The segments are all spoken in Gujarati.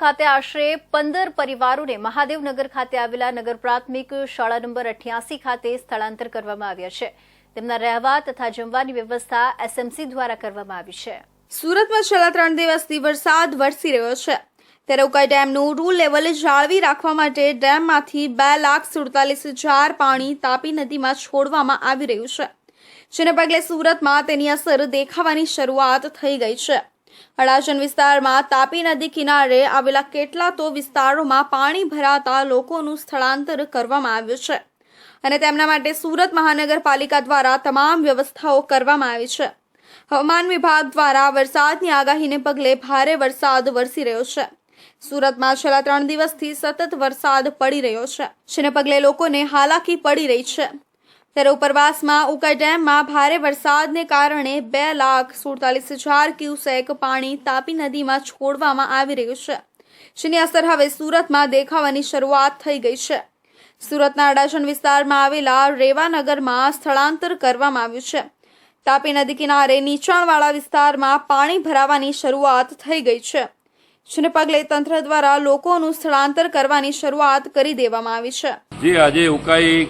ખાતે આશરે પંદર પરિવારોને મહાદેવનગર ખાતે આવેલા નગર પ્રાથમિક શાળા નંબર અઠ્યાસી ખાતે સ્થળાંતર કરવામાં આવ્યા છે. તેમના રહેવા તથા જમવાની વ્યવસ્થા એસએમસી દ્વારા કરવામાં આવી છે. સુરતમાં છેલ્લા ત્રણ દિવસથી વરસાદ વરસી રહ્યો છે. ત્યારે ઉકાઈ ડેમનું રૂલ લેવલ જાળવી રાખવા માટે ડેમમાંથી બે લાખ સુડતાલીસ હજાર પાણી તાપી નદીમાં છોડવામાં આવી રહ્યું છે. જેને પગલે સુરતમાં તેની અસર દેખાવાની શરૂઆત થઈ ગઈ છે. અડાજણ વિસ્તારમાં તાપી નદી કિનારે આવેલા કેટલા તો વિસ્તારોમાં પાણી ભરાતા લોકોનું સ્થળાંતર કરવામાં આવ્યું છે. અને તેમના માટે સુરત મહાનગરપાલિકા દ્વારા તમામ વ્યવસ્થાઓ કરવામાં આવી છે. હવામાન વિભાગ દ્વારા વરસાદની આગાહીને પગલે ભારે વરસાદ વરસી રહ્યો છે. સુરતમાં છેલ્લા ત્રણ દિવસથી સતત વરસાદ પડી રહ્યો છે, જેને પગલે લોકોને હાલાકી પડી રહી છે. ત્યારે ઉપરવાસમાં ઉકાઈ ડેમમાં ભારે વરસાદને કારણે બે લાખ સુડતાલીસ હજાર ક્યુસેક પાણી તાપી નદીમાં છોડવામાં આવી રહ્યું છે. જેની અસર હવે સુરતમાં દેખાવાની શરૂઆત થઈ ગઈ છે. સુરતના અડાજણ વિસ્તારમાં આવેલા રેવાનગરમાં સ્થળાંતર કરવામાં આવ્યું છે. તાપી નદી કિનારે નીચાણવાળા વિસ્તારમાં પાણી ભરાવાની શરૂઆત થઈ ગઈ છે. જેને પગલે તંત્ર દ્વારા લોકોનું સ્થળાંતર કરવાની શરૂઆત કરી દેવામાં આવી છે. જી આજે ઉકાઈ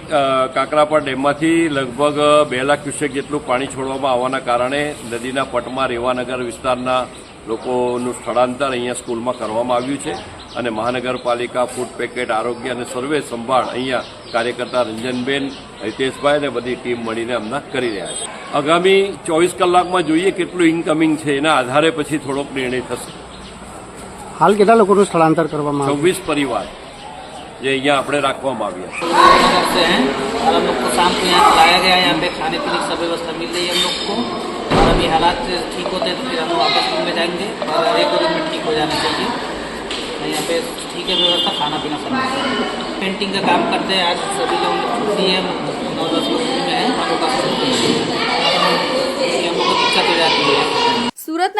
કાકરાપા ડેમમાંથી લગભગ બે લાખ ક્યુસેક જેટલું પાણી છોડવામાં આવવાના કારણે નદીના પટમાં રેવાનગર વિસ્તારના લોકોનું સ્થળાંતર અહીંયા સ્કૂલમાં કરવામાં આવ્યું છે અને મહાનગરપાલિકા ફૂડ પેકેટ આરોગ્ય અને સર્વે સંભાળ અહીંયા કાર્યકર્તા રંજનબેન, હિતેશભાઈ અને બધી ટીમ મળીને હમણાં કરી રહ્યા છે. આગામી ચોવીસ કલાકમાં જોઈએ કેટલું ઇન્કમિંગ છે. એના આધારે પછી થોડોક નિર્ણય થશે. હાલ કેટલા લોકોનું સ્થળાંતર કરવામાં આવ્યું છવ્વીસ પરિવાર જે અહીંયા આપણે રાખવામાં આવ્યા છે नगर से हैं और हम लोग को शाम को यहाँ लाया गया है यहाँ पे खाने पीने की सब व्यवस्था मिल रही है हम लोग को और अभी हालात ठीक होते हैं तो फिर हम लोग वापस रूम में जाएंगे और एक दो दिन में ठीक हो जाना चाहिए और यहाँ पे ठीक है व्यवस्था खाना पीना सब मिल रहा है पेंटिंग का काम करते हैं आज सभी लोग छुट्टी है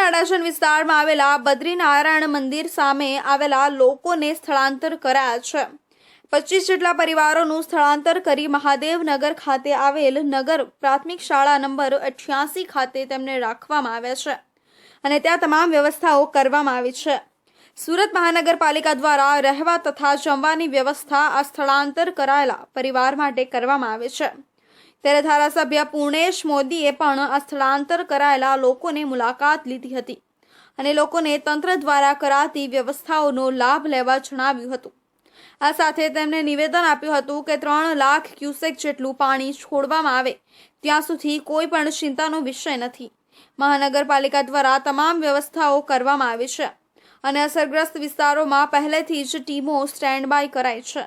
અડાજણ વિસ્તારમાં આવેલા બદ્રીનારાયણ મંદિર સામે આવેલા લોકોને સ્થળાંતર કરાયા છે. પચીસ જેટલા પરિવારોનું સ્થળાંતર કરી મહાદેવનગર ખાતે આવેલ નગર પ્રાથમિક શાળા નંબર અઠ્યાસી ખાતે તેમને રાખવામાં આવ્યા છે અને ત્યાં તમામ વ્યવસ્થાઓ કરવામાં આવી છે. સુરત મહાનગરપાલિકા દ્વારા રહેવા તથા જમવાની વ્યવસ્થા આ સ્થળાંતર કરાયેલા પરિવાર માટે કરવામાં આવે છે. ત્યારે ધારાસભ્ય પૂર્ણેશ મોદીએ પણ આ સ્થળાંતર કરાયેલા લોકોને મુલાકાત લીધી હતી અને લોકોને તંત્ર દ્વારા કરાતી વ્યવસ્થાઓનો લાભ લેવા જણાવ્યું હતું. આ સાથે તેમણે નિવેદન આપ્યું હતું કે ત્રણ લાખ ક્યુસેક જેટલું પાણી છોડવામાં આવે, ત્યાં સુધી કોઈ પણ ચિંતાનો વિષય નથી. મહાનગરપાલિકા દ્વારા તમામ વ્યવસ્થાઓ કરવામાં આવી છે અને અસરગ્રસ્ત વિસ્તારોમાં પહેલેથી જ ટીમો સ્ટેન્ડ બાય કરાઈ છે.